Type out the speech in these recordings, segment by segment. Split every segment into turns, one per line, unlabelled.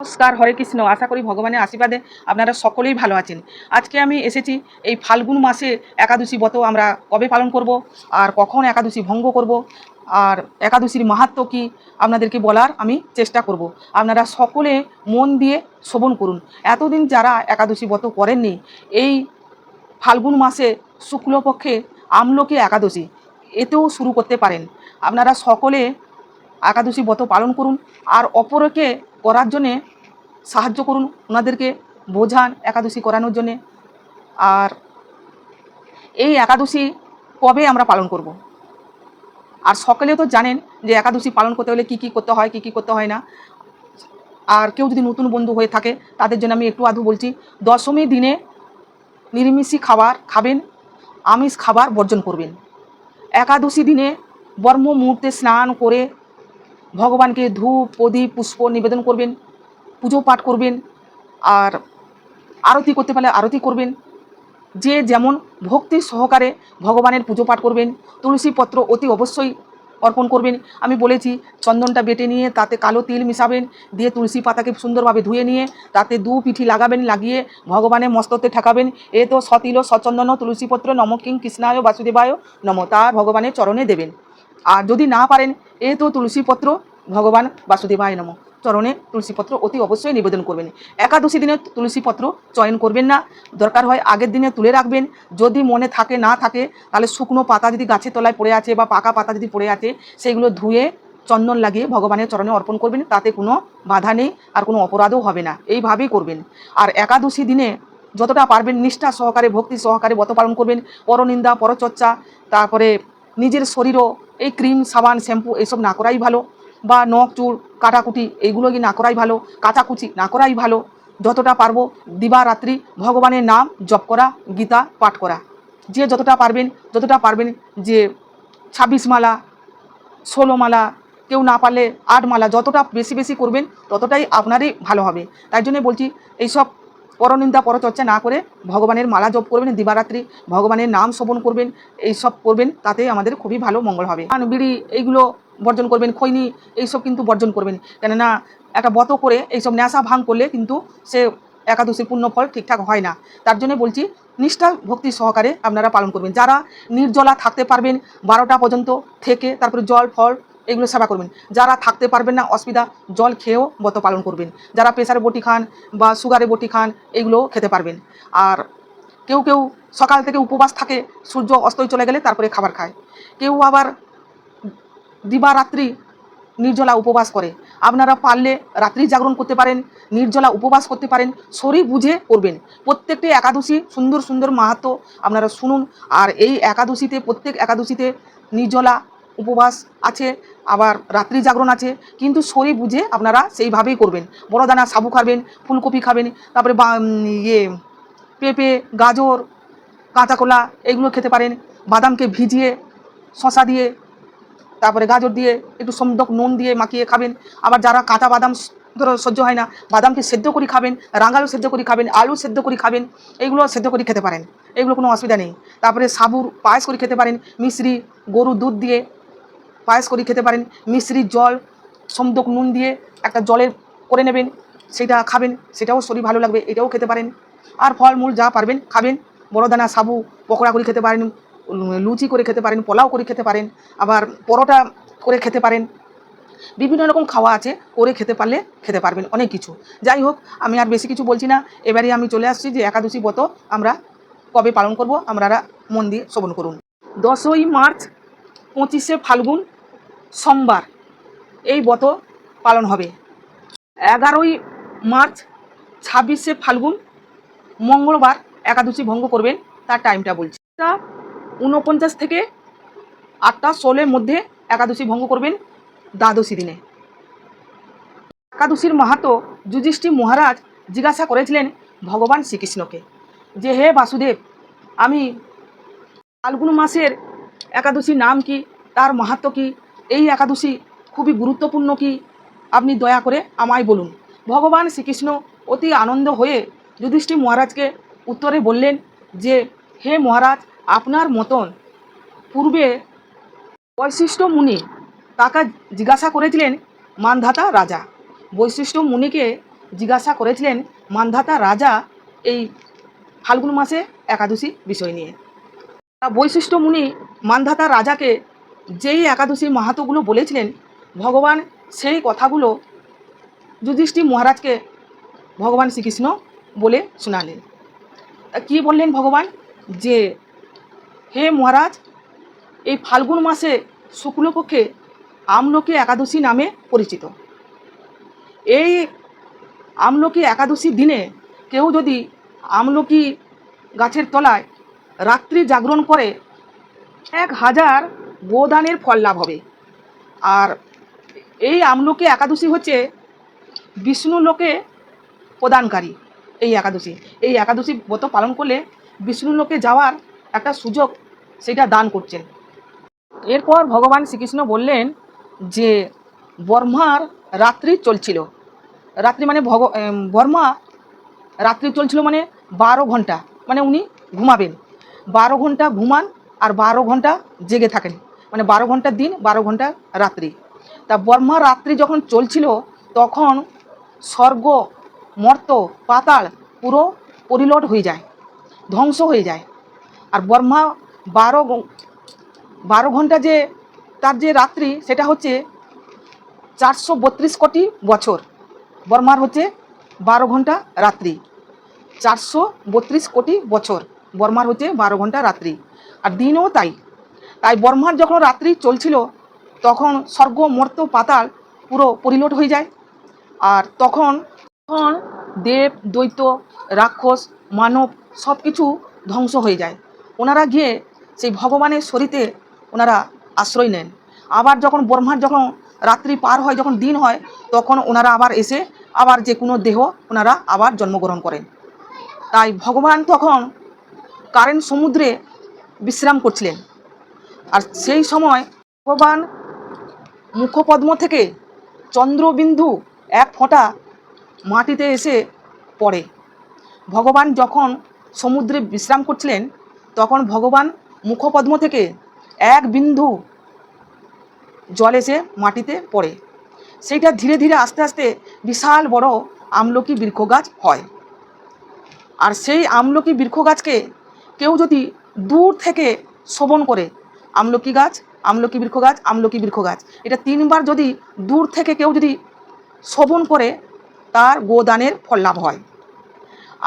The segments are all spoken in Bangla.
নমস্কার, হরে কৃষ্ণ। আশা করি ভগবানের আশীর্বাদে আপনারা সকলেই ভালো আছেন। আজকে আমি এসেছি এই ফাল্গুন মাসে একাদশী ব্রত আমরা কবে পালন করব আর কখন একাদশী ভঙ্গ করব আর একাদশীর মাহাত্ম কি আপনাদেরকে বলার আমি চেষ্টা করব। আপনারা সকলে মন দিয়ে শোভন করুন। এতদিন যারা একাদশী ব্রত করেননি, এই ফাল্গুন মাসে শুক্লপক্ষে আমলকি একাদশী, এতেও শুরু করতে পারেন। আপনারা সকলে একাদশী ব্রত পালন করুন আর অপরকে করার জন্যে সাহায্য করুন। ওনাদেরকে বোঝান একাদশী করানোর জন্যে। আর এই একাদশী কবে আমরা পালন করব। আর সকলে তো জানেন যে একাদশী পালন করতে হলে কী কী করতে হয়, কী কী করতে হয় না। আর কেউ যদি নতুন বন্ধু হয়ে থাকে, তাদের জন্য আমি একটু আধু বলছি, দশমী দিনে নিরামিষি খাবার খাবেন, আমিষ খাবার বর্জন করবেন। একাদশী দিনে বর্ম মুহূর্তে স্নান করে ভগবানকে ধূপ, প্রদীপ, পুষ্প নিবেদন করবেন, পুজো পাঠ করবেন, আর আরতি করতে পারলে আরতি করবেন। যে যেমন ভক্তি সহকারে ভগবানের পুজো পাঠ করবেন, তুলসী পত্র অতি অবশ্যই অর্পণ করবেন। আমি বলেছি, চন্দনটা বেটে নিয়ে তাতে কালো তিল মিশাবেন, দিয়ে তুলসী পাতাকে সুন্দরভাবে ধুয়ে নিয়ে তাতে দু পিঠি লাগাবেন, লাগিয়ে ভগবানের মস্ততে ঠেকাবেন। এ তো সতিল সচন্দন তুলসীপত্র নম কিং কৃষ্ণায় বাসুদেবায় নম। তার ভগবানের চরণে দেবেন। আর যদি না পারেন, এ তো তুলসীপত্র ভগবান বাসুদেবায় নম। চরণে তুলসীপত্র অতি অবশ্যই নিবেদন করবেন। একাদশী দিনে তুলসীপত্র চয়ন করবেন না। দরকার হয় আগের দিনে তুলে রাখবেন। যদি মনে থাকে, না থাকে, তাহলে শুকনো পাতা যদি গাছের তলায় পড়ে আছে বা পাকা পাতা যদি পড়ে আছে সেইগুলো ধুয়ে চন্দন লাগিয়ে ভগবানের চরণে অর্পণ করবেন। তাতে কোনো বাধা নেই আর কোনো অপরাধও হবে না। এইভাবেই করবেন। আর একাদশী দিনে যতটা পারবেন নিষ্ঠা সহকারে, ভক্তি সহকারে ব্রত পালন করবেন। পরনিন্দা, পরচর্চা, তারপরে নিজের শরীরও এই ক্রিম, সাবান, শ্যাম্পু এইসব না করাই ভালো। বা নখ, চুল, কাটাকুটি এইগুলো কি না করাই ভালো? কাচাকুচি না করাই ভালো। যতটা পারব দিবারাত্রি ভগবানের নাম জপ করা, গীতা পাঠ করা। যে যতটা পারবেন যতটা পারবেন যে ছাব্বিশ মালা, ষোলো মালা, কেউ না পারলে আট মালা, যতটা বেশি বেশি করবেন, ততটাই আপনারই ভালো হবে। তাই জন্য বলছি, এইসব পরনিন্দা পরচর্চা না করে ভগবানের মালা জপ করবেন, দিবারাত্রি ভগবানের নাম শ্রবণ করবেন, এইসব করবেন, তাতে আমাদের খুবই ভালো মঙ্গল হবে। পান বিড়ি এইগুলো বর্জন করবেন, খৈনি এইসব কিন্তু বর্জন করবেন। কেননা একটা বত করে এইসব নেশা ভাঙ করলে কিন্তু সে একাদশীর পূর্ণ ফল ঠিকঠাক হয় না। তার জন্য বলছি, নিষ্ঠা, ভক্তি সহকারে আপনারা পালন করবেন। যারা নির্জলা থাকতে পারবেন, বারোটা পর্যন্ত থেকে তারপরে জল, ফল এগুলো সেবা করবেন। যারা থাকতে পারবেন না, অসুবিধা, জল খেয়েও ব্রত পালন করবেন। যারা প্রেসারে বটি খান বা সুগারে বটি খান এগুলো খেতে পারবেন। আর কেউ কেউ সকাল থেকে উপবাস থাকে, সূর্য অস্তই চলে গেলে তারপরে খাবার খায়। কেউ আবার দিবারাত্রি নির্জলা উপবাস করে। আপনারা পারলে রাত্রি জাগরণ করতে পারেন, নির্জলা উপবাস করতে পারেন, শরীর বুঝে করবেন। প্রত্যেকটি একাদশী সুন্দর সুন্দর মাহাত্ম আপনারা শুনুন। আর এই একাদশীতে, প্রত্যেক একাদশীতে নির্জলা উপবাস আছে। আবার রাত্রি জাগরণ আছে, কিন্তু শরীর বুঝে আপনারা সেইভাবেই করবেন। বড় দানা সাবু খাবেন, ফুলকপি খাবেন, তারপরে বা ইয়ে পেঁপে, গাজর কাঁচা কলা এগুলো খেতে পারেন, বাদামকে ভিজিয়ে শশা দিয়ে, তারপরে গাজর দিয়ে, একটু সমদক নুন দিয়ে মাখিয়ে খাবেন। আবার যারা কাঁচা বাদাম ধরো সহ্য হয় না, বাদামকে সেদ্ধ করে খাবেন, রাঙালু সেদ্ধ করে খাবেন, আলু সেদ্ধ করে খাবেন এইগুলো সেদ্ধ করে খেতে পারেন, এগুলো কোনো অসুবিধা নেই। তারপরে সাবুর পায়েস করে খেতে পারেন মিশ্রি গরু দুধ দিয়ে পায়েস করে খেতে পারেন। মিশ্রির জল, সমদক, নুন দিয়ে একটা জলের করে নেবেন সেটা খাবেন, সেটাও শরীর ভালো লাগবে, এটাও খেতে পারেন। আর ফলমূল যা পারবেন খাবেন। বড় দানা সাবু, পকোড়া করে খেতে পারেন, লুচি করে খেতে পারেন, পোলাও করে খেতে পারেন, আবার পরোটা করে খেতে পারেন। বিভিন্ন রকম খাওয়া আছে, করে খেতে পারলে খেতে পারবেন, অনেক কিছু। যাই হোক, আমি আর বেশি কিছু বলছি না। এবারে আমি চলে আসছি যে একাদশী ব্রত আমরা কবে পালন করব, আপনারা মন দিয়ে শ্রবণ করুন। দশই মার্চ পঁচিশে ফাল্গুন সোমবার এই ব্রত পালন হবে। এগারোই মার্চ ছাব্বিশে ফাল্গুন মঙ্গলবার একাদশী ভঙ্গ করবেন, তার টাইমটা বলছি। তা ঊনপঞ্চাশ থেকে আটটা ষোলোর মধ্যে একাদশী ভঙ্গ করবেন দ্বাদশী দিনে। একাদশীর মাহাতো যুধিষ্ঠির মহারাজ জিজ্ঞাসা করেছিলেন ভগবান শ্রীকৃষ্ণকে যে, হে বাসুদেব, আমি ফাল্গুন মাসের একাদশীর নাম কি? তার মাহাত্ম কি? এই একাদশী খুবই গুরুত্বপূর্ণ কি? আপনি দয়া করে আমায় বলুন। ভগবান শ্রীকৃষ্ণ অতি আনন্দ হয়ে যুধিষ্ঠির মহারাজকে উত্তরে বললেন যে, হে মহারাজ, আপনার মতন পূর্বে বৈশিষ্ট্য মুনি তাকে জিজ্ঞাসা করেছিলেন? মানধাতা রাজা। বৈশিষ্ট্য মুনিকে জিজ্ঞাসা করেছিলেন মান্ধাতা রাজা এই ফাল্গুন মাসে একাদশী বিষয় নিয়ে। বৈশিষ্ট্য মুনি মানধাতা রাজাকে যেই একাদশী মাহাতোগুলো বলেছিলেন, ভগবান সেই কথাগুলো যুধিষ্ঠির মহারাজকে ভগবান শ্রীকৃষ্ণ বলে শোনালেন। তা কী বললেন ভগবান? যে, হে মহারাজ, এই ফাল্গুন মাসে শুক্লপক্ষে আমলকি একাদশী নামে পরিচিত। এই আমলকি একাদশীর দিনে কেউ যদি আমলকি গাছের তলায় রাত্রি জাগরণ করে এক হাজার গোদানের ফল লাভ হবে। আর এই আমলকি একাদশী হচ্ছে বিষ্ণু লোকে প্রদানকারী এই একাদশী। এই একাদশী ব্রত পালন করলে বিষ্ণু লোকে যাওয়ার একটা সুযোগ সেটা দান করছেন। এরপর ভগবান শ্রীকৃষ্ণ বললেন যে, বর্মার রাত্রি চলছিল। রাত্রি মানে ভগ বর্মা রাত্রি চলছিল মানে বারো ঘণ্টা মানে উনি ঘুমাবেন। বারো ঘণ্টা ঘুমান আর বারো ঘণ্টা জেগে থাকেন। মানে বারো ঘণ্টা দিন, বারো ঘণ্টা রাত্রি। তা বর্মা রাত্রি যখন চলছিল, তখন স্বর্গ, মর্ত, পাতাল পুরো পরিলট হয়ে যায়, ধ্বংস হয়ে যায়। আর বর্মা বারো বারো ঘণ্টা যে তার যে রাত্রি, সেটা হচ্ছে চারশো বত্রিশ কোটি বছর। বর্মার হচ্ছে বারো ঘণ্টা রাত্রি। চারশো বত্রিশ কোটি বছর। বর্মার হচ্ছে বারো ঘণ্টা রাত্রি। আর দিনও তাই। তাই বর্মার যখন রাত্রি চলছিল, তখন স্বর্গ মর্ত পাতাল পুরো পরিলট হয়ে যায়। আর তখন তখন দেব দৈত্য রাক্ষস, মানব সব কিছু ধ্বংস হয়ে যায়। ওনারা গিয়ে সেই ভগবানের শরীরে ওনারা আশ্রয় নেন। আবার যখন ব্রহ্মার যখন রাত্রি পার হয়, যখন দিন হয়, তখন ওনারা আবার এসে আবার যে কোনো দেহ ওনারা আবার জন্মগ্রহণ করেন। তাই ভগবান তখন কারেন্ট সমুদ্রে বিশ্রাম করছিলেন। আর সেই সময় ভগবান মুখপদ্ম থেকে চন্দ্রবিন্দু এক ফোঁটা মাটিতে এসে পড়ে। ভগবান যখন সমুদ্রে বিশ্রাম করছিলেন, তখন ভগবান মুখপদ্ম থেকে এক বিন্দু জল এসে মাটিতে পড়ে। সেইটা ধীরে ধীরে আস্তে আস্তে বিশাল বড় আমলকি বৃক্ষ গাছ হয়। আর সেই আমলকি বৃক্ষ গাছকে কেউ যদি দূর থেকে শোভন করে আমলকি গাছ, আমলকি বৃক্ষ গাছ, আমলকি বৃক্ষ গাছ। এটা তিনবার যদি দূর থেকে কেউ যদি শোভন করে, তার গোদানের ফল লাভ হয়।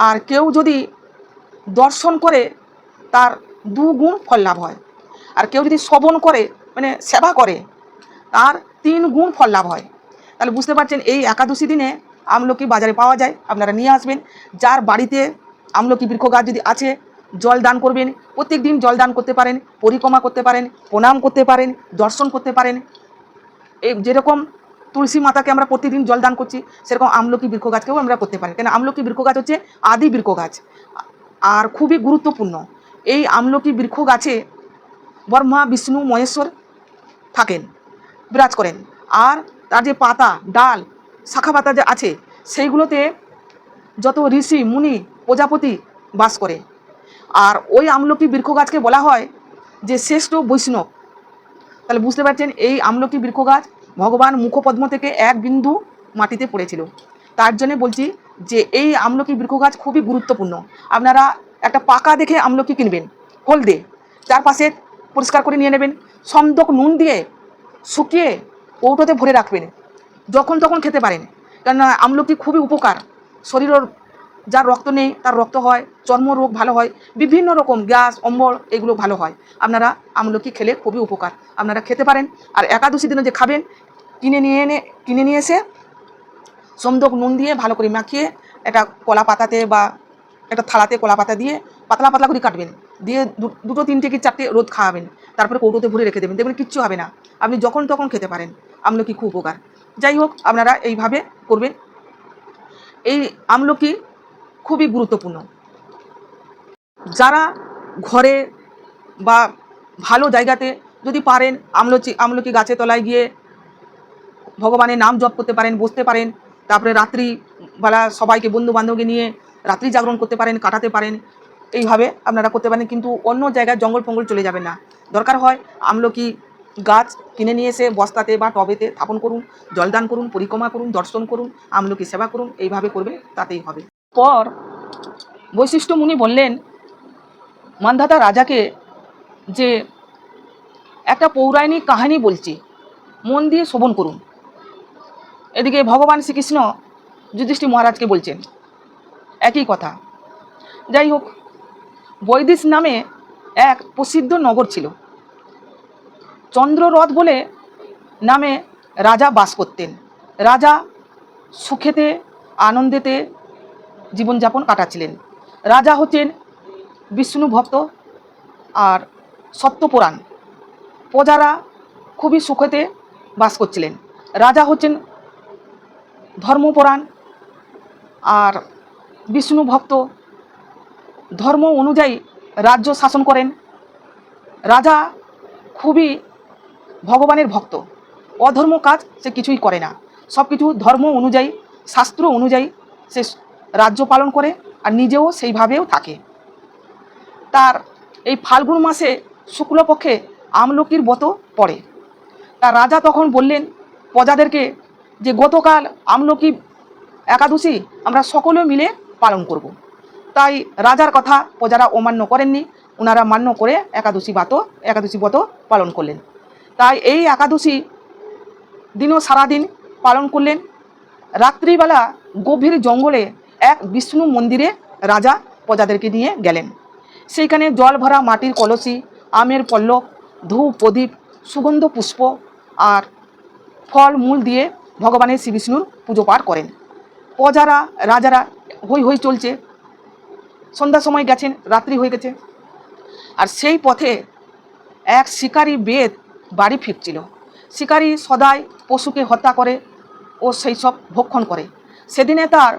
আর কেউ যদি দর্শন করে, তার দুগুণ ফল লাভ হয়। আর কেউ যদি শোভন করে মানে সেবা করে, তার তিন গুণ ফল লাভ হয়। তাহলে বুঝতে পারছেন, এই একাদশী দিনে আমলকি বাজারে পাওয়া যায়। আপনারা নিয়ে আসবেন। যার বাড়িতে আমলকি বৃক্ষ গাছ যদি আছে জল দান করবেন প্রত্যেক দিন জল দান করতে পারেন, পরিক্রমা করতে পারেন, প্রণাম করতে পারেন, দর্শন করতে পারেন। এই যেরকম তুলসী মাতাকে আমরা প্রতিদিন জল দান করছি, সেরকম আমলকি বৃক্ষ গাছকেও আমরা করতে পারি কেন? আমলকি বৃক্ষ গাছ হচ্ছে আদি বৃক্ষ গাছ। আর খুবই গুরুত্বপূর্ণ, এই আমলকি বৃক্ষ গাছে ব্রহ্মা বিষ্ণু, মহেশ্বর থাকেন, বিরাজ করেন। আর তার যে পাতা, ডাল, শাখা পাতা যে আছে, সেইগুলোতে যত ঋষি, মুনি, প্রজাপতি বাস করে। আর ওই আমলকি বৃক্ষ গাছকে বলা হয় যে শ্রেষ্ঠ বৈষ্ণব। তাহলে বুঝতে পারছেন, এই আমলকি বৃক্ষ গাছ ভগবান মুখপদ্ম থেকে এক বিন্দু মাটিতে পড়েছিল। তার জন্য বলছি যে এই আমলকি বৃক্ষ গাছ খুবই গুরুত্বপূর্ণ। আপনারা একটা পাকা দেখে আমলকি কিনবেন, হলদে। চারপাশে পরিষ্কার করে নিয়ে নেবেন, সন্দক নুন দিয়ে শুকিয়ে কৌটোতে ভরে রাখবেন, যখন তখন খেতে পারেন। কেননা আমলকি খুবই উপকার, শরীরের যার রক্ত নেই, তার রক্ত হয়, চর্মরোগ ভালো হয়, বিভিন্ন রকম গ্যাস, অম্বল এগুলো ভালো হয়। আপনারা আমলকি খেলে খুবই উপকার। আপনারা খেতে পারেন। আর একাদশী দিনে যে খাবেন, কিনে নিয়ে এনে, কিনে নিয়ে এসে সমদক নুন দিয়ে ভালো করে মাখিয়ে একটা কলা পাতাতে বা একটা থালাতে কলা পাতা দিয়ে পাতলা পাতলা করে কাটবেন। দিয়ে দুটো, তিনটে কি চারটে রোদ খাওয়াবেন। তারপরে কৌটোতে ভরে রেখে দেবেন। দেখবেন কিচ্ছু হবে না। আপনি যখন তখন খেতে পারেন। আমলকি খুব উপকার। যাই হোক, আপনারা এইভাবে করবেন। এই আমলকি খুবই গুরুত্বপূর্ণ। যারা ঘরে বা ভালো জায়গাতে যদি পারেন, আমলচি, আমলকি গাছের তলায় গিয়ে ভগবানের নাম জপ করতে পারেন, বসতে পারেন, তারপরে রাত্রিবেলা সবাইকে বন্ধু বান্ধবকে নিয়ে রাত্রি জাগরণ করতে পারেন, কাটাতে পারেন, এইভাবে আপনারা করতে পারেন, কিন্তু অন্য জায়গায় জঙ্গল ফঙ্গল চলে যাবেন না। দরকার হয় আমলকি গাছ কিনে নিয়ে এসে বস্তাতে বা টবেতে স্থাপন করুন, জলদান করুন, পরিক্রমা করুন, দর্শন করুন, আমলকি সেবা করুন, এইভাবে করবে তাতেই হবে। পর বৈশিষ্ট্য মুনি বললেন, মান্ধাতা রাজাকে যে একটা পৌরাণিক কাহিনী বলছি, মন দিয়ে শোভন করুন। এদিকে ভগবান শ্রীকৃষ্ণ যুধিষ্ঠির মহারাজকে বলছেন, একই কথা। যাই হোক বৈদিশ নামে এক প্রসিদ্ধ নগর ছিল। চন্দ্ররথ বলে নামে রাজা বাস করতেন। রাজা সুখেতে, আনন্দেতে জীবনযাপন কাটাচ্ছিলেন। রাজা হচ্ছেন বিষ্ণু ভক্ত আর সত্যপুরাণ। প্রজারা খুবই সুখেতে বাস করছিলেন। রাজা হচ্ছেন ধর্মপুরাণ আর বিষ্ণু ভক্ত ধর্ম অনুযায়ী রাজ্য শাসন করেন। রাজা খুবই ভগবানের ভক্ত। অধর্ম কাজ সে কিছুই করে না। সব কিছু ধর্ম অনুযায়ী, শাস্ত্র অনুযায়ী সে রাজ্য পালন করে আর নিজেও সেইভাবেও থাকে। তার এই ফাল্গুন মাসে শুক্লপক্ষে আমলকির বত পড়ে। তার রাজা তখন বললেন, প্রজাদেরকে যে গতকাল আমলকি একাদশী আমরা সকলে মিলে পালন করব। তাই রাজার কথা প্রজারা অমান্য করেননি ওনারা মান্য করে একাদশী বাত একাদশী ব্রত পালন করলেন। তাই এই একাদশী দিনও সারাদিন পালন করলেন। রাত্রিবেলা গভীর জঙ্গলে এক বিষ্ণু মন্দিরে রাজা প্রজাদেরকে নিয়ে গেলেন। সেইখানে জল ভরা মাটির কলসি, আমের পল্লব ধূপ, প্রদীপ, সুগন্ধ, পুষ্প আর ফল মূল দিয়ে ভগবানের শ্রী বিষ্ণুর পুজো পাঠ করেন। প্রজারা, রাজারা হই হই চলছে। সন্ধ্যার সময় গেছেন, রাত্রি হয়ে গেছে। আর সেই পথে এক শিকারী বেদ বাড়ি ফিরছিল। শিকারী সদাই পশুকে হত্যা করে ও সেই সব ভক্ষণ করে। সেদিনে তার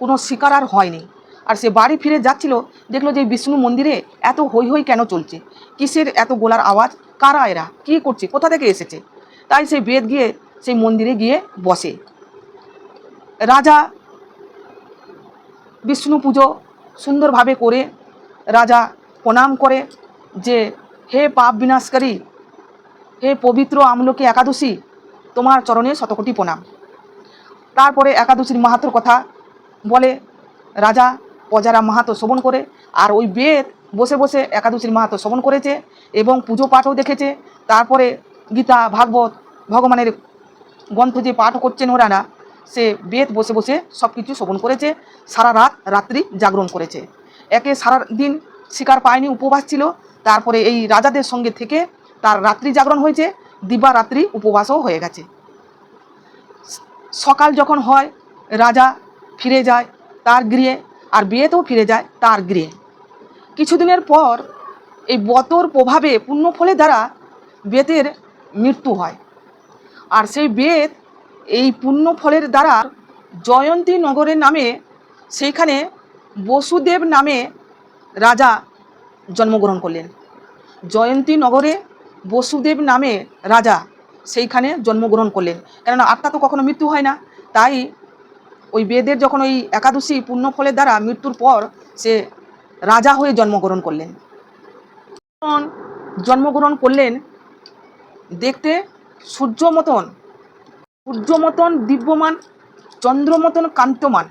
কোনো শিকার আর হয়নি। আর সে বাড়ি ফিরে যাচ্ছিল, দেখল যে বিষ্ণু মন্দিরে এত হই হই কেন চলছে? কিসের এত গোলার আওয়াজ? কারা এরা? কী করছে? কোথা থেকে এসেছে? তাই সেই বেদ গিয়ে সেই মন্দিরে গিয়ে বসে। রাজা বিষ্ণু পুজো সুন্দরভাবে করে, রাজা প্রণাম করে যে, হে পাপ বিনাশকারী, হে পবিত্র আমলকি একাদশী, তোমার চরণে শতকোটি প্রণাম। তারপরে একাদশীর মাহাত্র কথা বলে, রাজা প্রজারা মাহাতো শ্রবণ করে। আর ওই বেদ বসে বসে একাদশীর মাহাতো শ্রবণ করেছে এবং পুজো পাঠও দেখেছে। তারপরে গীতা, ভাগবত, ভগবানের গ্রন্থ যে পাঠ করছেন ওনারা সে বেদ বসে বসে সব কিছু শ্রবণ করেছে। সারা রাত রাত্রি জাগরণ করেছে। একে সারা দিন শিকার পায়নি, উপবাস ছিল। তারপরে এই রাজাদের সঙ্গে থেকে তার রাত্রি জাগরণ হয়েছে, দিবা রাত্রি উপবাসও হয়ে গেছে। সকাল যখন হয়, রাজা ফিরে যায় তার গৃহে, আর বিয়েতেও ফিরে যায় তার গৃহে। কিছুদিনের পর এই বতর প্রভাবে ফলের দ্বারা বেতের মৃত্যু হয়। আর সেই বেত এই পুণ্য ফলের দ্বারা জয়ন্তী নগরের নামে সেইখানে বসুদেব নামে রাজা জন্মগ্রহণ করলেন। জয়ন্তী নগরে বসুদেব নামে রাজা সেইখানে জন্মগ্রহণ করলেন। কেননা আত্মা তো কখনো মৃত্যু হয় না। তাই ওই বেদের যখন ওই একাদশী পুণ্য ফলের দ্বারা মৃত্যুর পর সে রাজা হয়ে জন্মগ্রহণ করলেন। জন্মগ্রহণ করলেন, দেখতে সূর্য মতন সূর্য মতন দিব্যমান চন্দ্র মতন কান্তমান,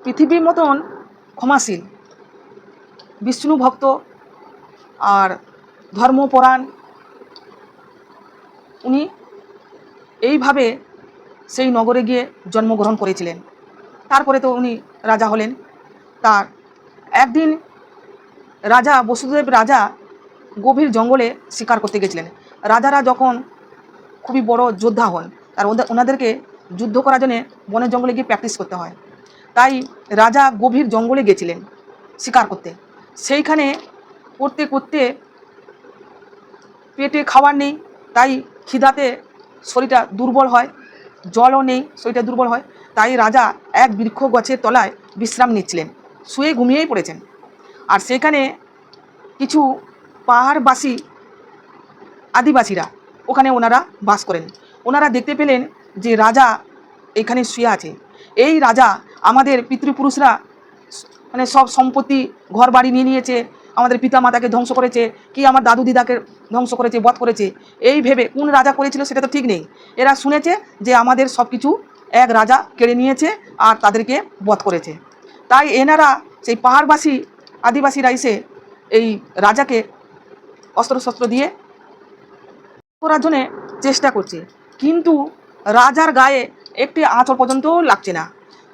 পৃথিবীর মতন ক্ষমাশীল, বিষ্ণু ভক্ত আর ধর্মপরাণ উনি এইভাবে সেই নগরে গিয়ে জন্মগ্রহণ করেছিলেন। তারপরে তো উনি রাজা হলেন। তার একদিন রাজা, বসুদেব রাজা গভীর জঙ্গলে শিকার করতে গেছিলেন। রাজারা যখন খুবই বড় যোদ্ধা হন, তার ওনাদেরকে যুদ্ধ করার জন্যে বনের জঙ্গলে গিয়ে প্র্যাকটিস করতে হয়। তাই রাজা গভীর জঙ্গলে গেছিলেন শিকার করতে। সেইখানে করতে করতে পেটে খাবার নেই, তাই খিদাতে শরীরটা দুর্বল হয়, জলও নেই, শরীরটা দুর্বল হয়। তাই রাজা এক বৃক্ষ গছের তলায় বিশ্রাম নিচ্ছিলেন, শুয়ে ঘুমিয়েই পড়েছেন। আর সেখানে কিছু পাহাড়বাসী আদিবাসীরা ওখানে ওনারা বাস করেন। ওনারা দেখতে পেলেন যে রাজা এখানে শুয়ে আছে। এই রাজা আমাদের পিতৃপুরুষরা মানে সব সম্পত্তি ঘর বাড়ি নিয়ে নিয়েছে, আমাদের পিতা মাতাকে ধ্বংস করেছে, কি আমার দাদু দিদাকে ধ্বংস করেছে, বধ করেছে, এই ভেবে কোন রাজা করেছিল সেটা তো ঠিক নেই। এরা শুনেছে যে আমাদের সব কিছু এক রাজা কেড়ে নিয়েছে আর তাদেরকে বধ করেছে। তাই এনারা সেই পাহাড়বাসী, আদিবাসীরা এসে এই রাজাকে অস্ত্রশস্ত্র দিয়ে করার জন্যে চেষ্টা করছে। কিন্তু রাজার গায়ে একটি আঁচড় পর্যন্ত লাগছে না।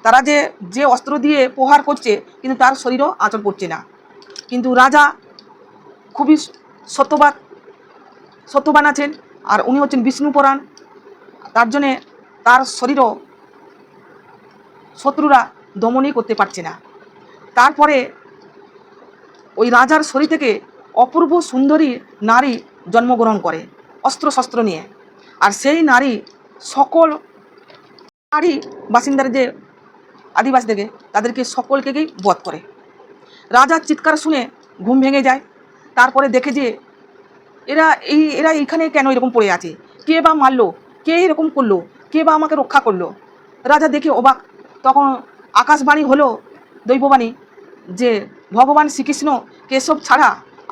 তারা যে যে অস্ত্র দিয়ে প্রহার করছে, কিন্তু তার শরীরও আঁচড় পড়ছে না। কিন্তু রাজা খুবই সত্যবাদ, সত্যবান আছেন। আর উনি হচ্ছেন বিষ্ণু পুরাণ তার জন্যে তার শরীরও শত্রুরা দমনই করতে পারছে না। তারপরে ওই রাজার শরীর থেকে অপূর্ব সুন্দরী নারী জন্মগ্রহণ করে অস্ত্র শস্ত্র নিয়ে। আর সেই নারী সকল নারী বাসিন্দার যে আদিবাসীদেরকে, তাদেরকে সকলকেই বধ করে। রাজার চিৎকার শুনে ঘুম ভেঙে যায়। তারপরে দেখে যে এরা এই, এরা এইখানে কেন এরকম পড়ে আছে? কে বা মারলো? কে এরকম করল? কে বা আমাকে রক্ষা করল? রাজা দেখে অবাক। তখন আকাশবাণী হলো দৈববাণী যে, ভগবান শ্রীকৃষ্ণ কেশব ছাড়া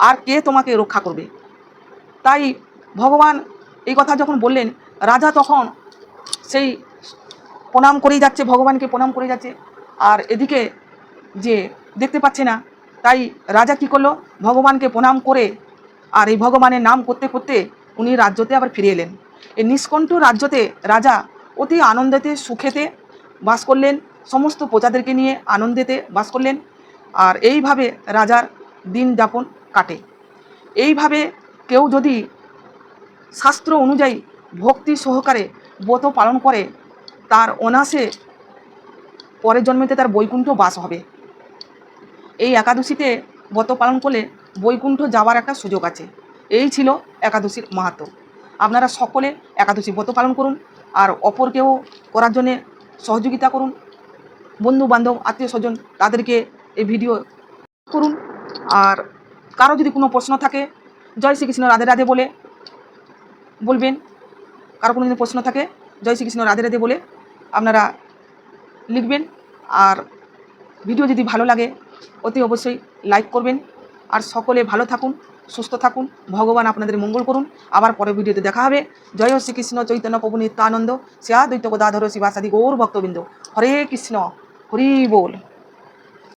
আর কে তোমাকে রক্ষা করবে? তাই ভগবান এই কথা যখন বললেন, রাজা তখন সেই প্রণাম করেই যাচ্ছে, ভগবানকে প্রণাম করে যাচ্ছে। আর এদিকে যে দেখতে পাচ্ছে না, তাই রাজা কি করল? ভগবানকে প্রণাম করে আর এই ভগবানের নাম করতে করতে উনি রাজ্যতে আবার ফিরে এলেন। এই নিষ্কণ্ঠ রাজ্যতে রাজা অতি আনন্দেতে, সুখেতে বাস করলেন, সমস্ত প্রজাদেরকে নিয়ে আনন্দেতে বাস করলেন আর এইভাবে রাজার দিন যাপন কাটে। এইভাবে কেউ যদি শাস্ত্র অনুযায়ী ভক্তি সহকারে ব্রত পালন করে, তার অনাসে পরের জন্মেতে তার বৈকুণ্ঠ বাস হবে। এই একাদশীতে ব্রত পালন করলে বৈকুণ্ঠ যাওয়ার একটা সুযোগ আছে। এই ছিল একাদশীর মাহাত্ম। আপনারা সকলে একাদশী ব্রত পালন করুন আর অপরকেও করার জন্যে সহযোগিতা করুন। বন্ধু বান্ধব আত্মীয় স্বজন তাদেরকে এই ভিডিও করুন। আর কারও যদি কোনো প্রশ্ন থাকে, জয় শ্রীকৃষ্ণ, রাধে রাধে বলে বলবেন। কারও কোনো যদি প্রশ্ন থাকে, জয় শ্রীকৃষ্ণ, রাধে রাধে বলে আপনারা লিখবেন। আর ভিডিও যদি ভালো লাগে, অতি অবশ্যই লাইক করবেন। আর সকলে ভালো থাকুন। সুস্থ থাকুন, ভগবান আপনাদের মঙ্গল করুন। আবার পরে ভিডিওতে দেখা হবে। জয় শ্রীকৃষ্ণ, চৈতন্য প্রভু, নিত্যানন্দ। শ্রী দৈত্য গদাধর শিবাসাদি গৌর ভক্তবৃন্দ। হরে কৃষ্ণ, হরি বল।